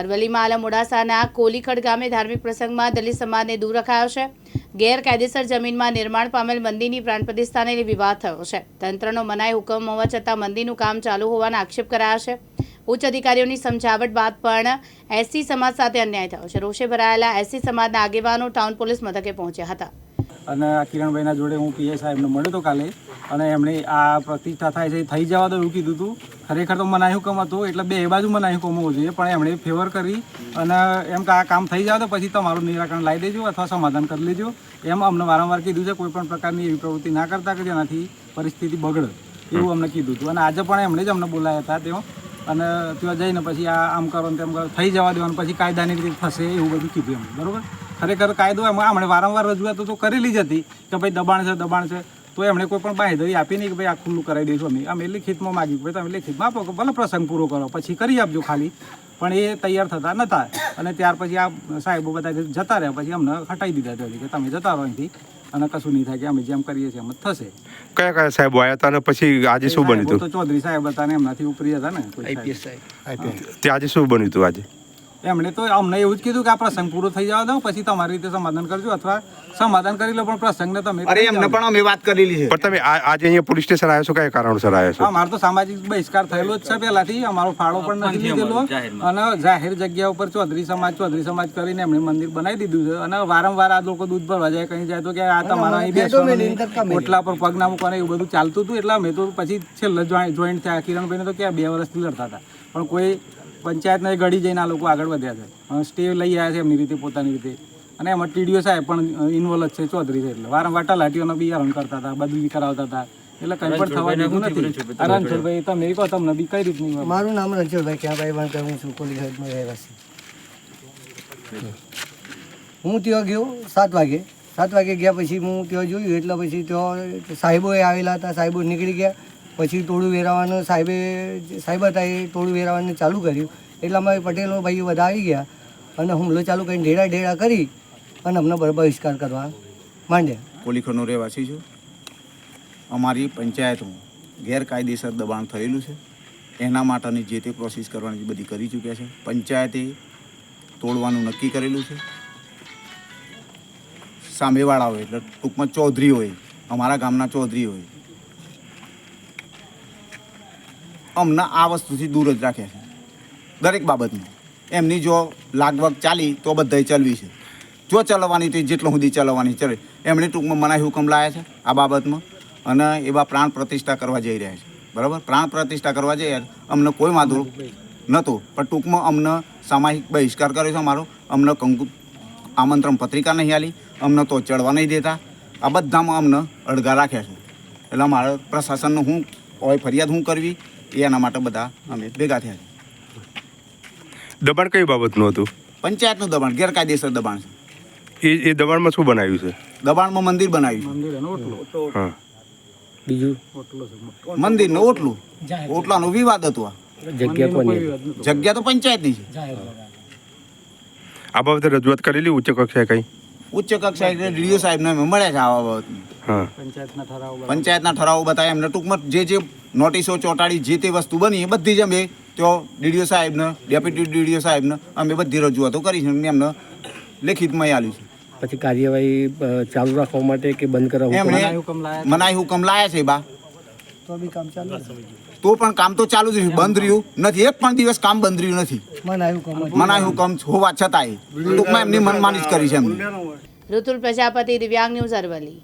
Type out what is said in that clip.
અરવલ્લીમાં આલા મોડાસાના કોલીખડ ગામે ધાર્મિક પ્રસંગમાં દલિત સમાજને દૂર રખાયો છે. ગેરકાયદેસર જમીનમાં નિર્માણ પામેલ મંદિરની પ્રાણ પ્રતિષ્ઠાને વિવાદ થયો છે. તંત્રનો મનાય હુકમ હોવા છતાં મંદિરનું કામ ચાલુ હોવાના આક્ષેપ કરાયા છે. ઉચ્ચ અધિકારીઓની સમજાવટ બાદ પણ એસસી સમાજ સાથે અન્યાય થયો છે. રોષે ભરાયેલા એસસી સમાજના આગેવાનો ટાઉન પોલીસ મથકે પહોંચ્યા હતા. અને આ કિરણભાઈના જોડે હું પીએ સાહેબને મળ્યો હતો કાલે અને એમણે આ પ્રતિષ્ઠા થાય છે થઈ જવા તો એવું કીધું હતું. ખરેખર તો મને હુકમ હતું, એટલે બે બાજુ મનાઈ હુકમ હોવો જોઈએ, પણ એમણે ફેવર કરી અને એમ કે આ કામ થઈ જાય તો પછી તમારું નિરાકરણ લાવી દેજો અથવા સમાધાન કરી લેજો. એમ અમને વારંવાર કીધું છે, કોઈ પણ પ્રકારની એવી પ્રવૃત્તિ ના કરતા કે જેનાથી પરિસ્થિતિ બગડે, એવું અમને કીધું હતું. અને આજે પણ એમણે જ અમને બોલાયા હતા તેઓ. અને ત્યાં જઈને પછી આ આમ કરો ને તેમ કરો, થઈ જવા દેવાનું, પછી કાયદાની રીતે થશે એવું બધું કીધું એમ બરાબર? ખરેખર કાયદો એમાં હમણાં વારંવાર રજૂઆતો તો કરેલી જ હતી કે ભાઈ દબાણ છે દબાણ છે. તો એમણે કોઈ પણ બાંહેધરી આપી નહીં કે ભાઈ આ ખુલ્લું કરાવી દઈશું અમે. અમે લેખિતમાં માગ્યું કે ભાઈ તમે લેખિતમાં આપો કે ભલે પ્રસંગ પૂરો કરો પછી કરી આપજો ખાલી. પણ એ તૈયાર થતા નહોતા અને ત્યાર પછી આ સાહેબો બધા જતા રહ્યા પછી અમને હટાવી દીધા ત્યાંથી કે તમે જતા રહો અહીંથી. અને કશું નહીં થાય કે અમે જેમ કરીએ છીએ એમ જ થશે. કયા કયા સાહેબો આવ્યા હતા અને પછી આજે શું બન્યું હતું? તો ચૌધરી સાહેબ હતા ને એમનાથી ઉપરી હતા ને આઈપીએસ સાહેબ. તે આજે શું બન્યું હતું આજે? એમણે તો અમને એવું જ કીધું કે આ પ્રસંગ પૂરો થઈ જવા દો પછી તમારી રીતે સમાધાન કરજો અથવા સમાધાન કરી લો પણ પ્રસંગને તમે અરે એમને પણ અમે વાત કરેલી છે. પણ તમે આજે અહીંયા પોલીસ સ્ટેશન આવ્યા છો કયા કારણોસર આવ્યા છો? અમારો તો સામાજિક બહિષ્કાર થયેલો જ છે પહેલાથી. અમારો ફાળો પણ નથી લીધેલો. અને જાહેર જગ્યા ઉપર ચૌધરી સમાજ ચૌધરી સમાજ કરીને એમણે મંદિર બનાવી દીધું છે. અને વારંવાર આ લોકો દૂધ ભરવા જાય કઈ જાય તો કે આ તમારા અહીં બેસવાનું ઓટલા પર પગ ના મૂકવાના એવું બધું ચાલતું હતું. એટલે અમે તો પછી છેલ્લે જોઈન્ટ થયા. કિરણભાઈને તો ક્યાં બે વર્ષથી લડતા હતા. પણ કોઈ પંચાયતને ગળી જઈને આ લોકો આગળ વધ્યા છે. સ્ટે લઈ આવ્યા છે એમની રીતે પોતાની રીતે. અને એમાં ટીડીઓ સાહેબ પણ ઇન્વોલ્વ જ છે ચૌધરી છે એટલે. વારંવાર તલાટીઓનો બી હેરાન કરતા હતા બદલી કરાવતા હતા. એટલે કંઈ પણ થવા દીધું નથી. રણછોડભાઈ તમે કહો તમને બી કઈ રીતની મારું નામ રણછોડભાઈ ક્યાંભાઈ વાંકર હું છું કોલી સાઈડમાં રહેવાસી. હું ત્યાં ગયો સાત વાગે. સાત વાગે ગયા પછી હું ત્યાં જોયું એટલે પછી ત્યાં સાહેબોએ આવેલા હતા સાહેબો નીકળી ગયા. પછી ટોળું વેરાવાનું સાહેબે સાહેબ હતા એ ટોળું વેરાવાનું ચાલુ કર્યું. એટલે અમારે પટેલો ભાઈઓ બધા આવી ગયા અને હુમલો ચાલુ કરીને ઢેડા ઢેડા કરી અને અમને બહિષ્કાર કરવા માંડ્યા. કોલીખોનો રહેવાસી છું. અમારી પંચાયતમાં ગેરકાયદેસર દબાણ થયેલું છે. એના માટેની જે તે પ્રોસેસ કરવાની બધી કરી ચૂક્યા છે. પંચાયતે તોડવાનું નક્કી કરેલું છે. સામેવાળા હોય એટલે ટૂંકમાં ચૌધરી હોય અમારા ગામના ચૌધરી હોય અમને આ વસ્તુથી દૂર જ રાખે છે. દરેક બાબતમાં. એમની જો લાગવગ ચાલી તો બધાય ચલવી છે. જો ચલાવવાની તો જેટલો સુધી ચલાવવાની ચલે. એમણે ટૂંકમાં મનાઈ હુકમ લાયા છે આ બાબતમાં. અને એવા પ્રાણ પ્રતિષ્ઠા કરવા જઈ રહ્યા છે. બરાબર? પ્રાણ પ્રતિષ્ઠા કરવા જઈ રહ્યા અમને કોઈ વાંધો નહોતો. પણ ટૂંકમાં અમને સામાયિક બહિષ્કાર કર્યો છે અમારો. અમને કંકુ આમંત્રણ પત્રિકા નહીં આલી. અમને તો ચડવા નહીં દેતા. આ બધામાં અમને અડગા રાખ્યા છે. એટલે અમારે પ્રશાસનનું હું હોય ફરિયાદ હું કરવી. એના માટે બધા અમે ભેગા થયા છે. દબાણ કઈ બાબતનું હતું? પંચાયતનું દબાણ ગેરકાયદેસર દબાણ છે. એ એ દબાણમાં શું બનાવ્યું છે? દબાણમાં મંદિર બનાવ્યું મંદિર એનો ઓટલો. હા. ઓટલો છે. મંદિરનો ઓટલું. ઓટલાનો વિવાદ હતો આ. જગ્યા કોની જગ્યા તો પંચાયતની છે. આ બાબતે રજૂઆત કરેલી ઉચ્ચ કક્ષાએ કઈ? ઉચ્ચ કક્ષાએ ડીડીઓ સાહેબને મળ્યા છે આ બાબતમાં. હા પંચાયતના ઠરાવ પંચાયતના ઠરાવો બતાવ્યા એમને ટૂંકમાં જે જે નોટિસો ચોંટાડી જે તે વસ્તુ બની એ બધી જ અમે તો ડીડીઓ સાહેબને ડેપ્યુટી ડીડીઓ સાહેબને અમે બધી રજૂઆતો કરી છે. એમને લેખિતમાં આલ્યું છે. પછી કાર્યવાહી ચાલુ રાખવા માટે કે બંધ કરવા એમણે મનાઈ હુકમ લાયા મનાઈ હુકમ લાયા છે બા. તો બી કામ ચાલુ તો પણ કામ તો ચાલુ જ છે. બંધ રહ્યું નથી. એક પણ દિવસ કામ બંધ રહ્યું નથી. મનાઈ હુકમ હોવા છતાંય. ટૂંકમાં એમની મનમાની જ કરી છે એમને. ઋતુલ પ્રજાપતિ દિવ્યાંગ ન્યૂઝ અરવલ્લી.